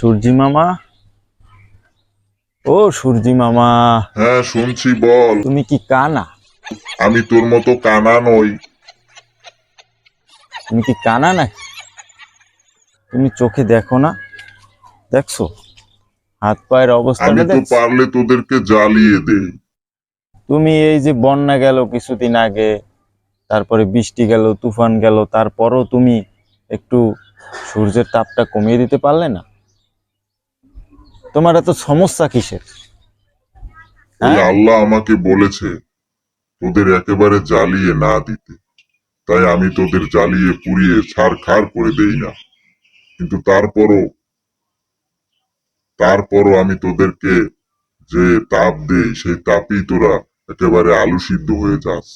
সূর্যি মামা? ও সূর্যি মামা। হ্যাঁ শুনছি বল। তুমি কি কানা? আমি তোর মতো কানা নই। তুমি কি কানা নাকি? তুমি চোখে দেখো না? দেখছ? হাত পায়ের আমি অবস্থাটা তো পারলে তোদেরকে জ্বালিয়ে দেই। তুমি এই যে বন্যা গেল কিছুদিন আগে তারপরে বৃষ্টি গেল তুফান গেল তারপরও তুমি একটু সূর্যের তাপটা কমিয়ে দিতে পারলে না? তোমার এত সমস্যা কিসের? ওই হ্যাঁ? আল্লাহ আমাকে বলেছে তোদের একেবারে জ্বালিয়ে না দিতে। তাই আমি তোদের জ্বালিয়ে পুড়িয়ে ছাড় খার করে দেই না। কিন্তু তারপরও তারপরও আমি তোদেরকে যে তাপ দেই সেই তাপেই তোরা একেবারে আলু সিদ্ধ হয়ে যাস।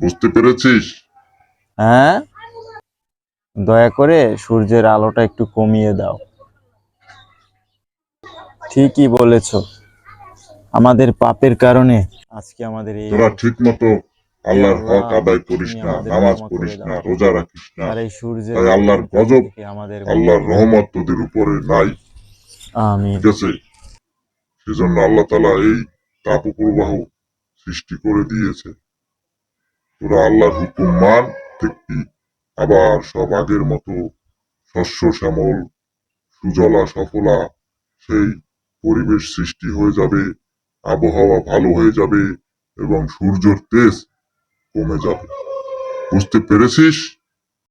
বুঝতে পেরেছিস? হ্যাঁ? দয়া করে সূর্যের আলোটা একটু কমিয়ে দাও। ঠিকই বলেছ। আমাদের পাপের কারণে আজকে আমাদের এই তোরা ঠিক মতো আল্লাহর হক আদায় করিস না নামাজ পড়িস না রোজা রাখিস না। তাই আল্লাহর গজব, আমাদের আল্লাহর রহমত তোদের উপরে নাই। আমিন। ঠিক আছে? সেজন্য আল্লাহ তালা এই তাপ প্রবাহ সৃষ্টি করে দিয়েছে। তোরা আল্লাহর হুকুম মান দেখবি আবার সব আগের মতো শস্য শ্যামল সুজলা সফলা সেই পরিবেশ সৃষ্টি হয়ে যাবে, আবহাওয়া ভালো হয়ে যাবে এবং সূর্যর তেজ কমে যাবে। বুঝতে পেরেছিস?